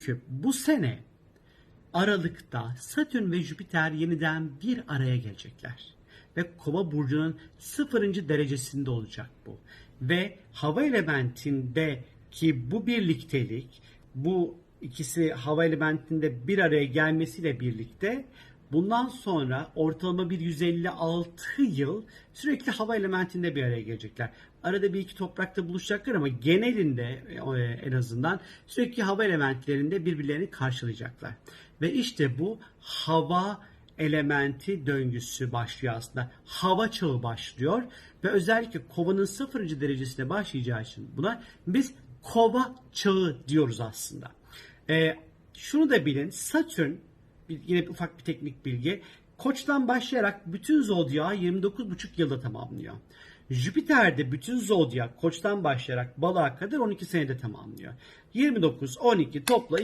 Çünkü bu sene Aralık'ta Satürn ve Jüpiter yeniden bir araya gelecekler. Ve Kova burcunun sıfırıncı derecesinde olacak bu. Ve hava elementinde ki bu birliktelik, bu ikisi hava elementinde bir araya gelmesiyle birlikte bundan sonra ortalama bir 156 yıl sürekli hava elementinde bir araya gelecekler. Arada bir iki toprakta buluşacaklar ama genelinde e, en azından sürekli hava elementlerinde birbirlerini karşılayacaklar. Ve işte bu hava elementi döngüsü başlıyor aslında. Hava çağı başlıyor ve özellikle kovanın sıfırıncı derecesine başlayacağı için buna biz kova çağı diyoruz aslında. Ee, şunu da bilin Satürn bir- yine ufak bir teknik bilgi. Koçtan başlayarak bütün zodyağı 29,5 yılda tamamlıyor. Jüpiter de bütün zodyak koçtan başlayarak balığa kadar 12 senede tamamlıyor. 29, 12 topla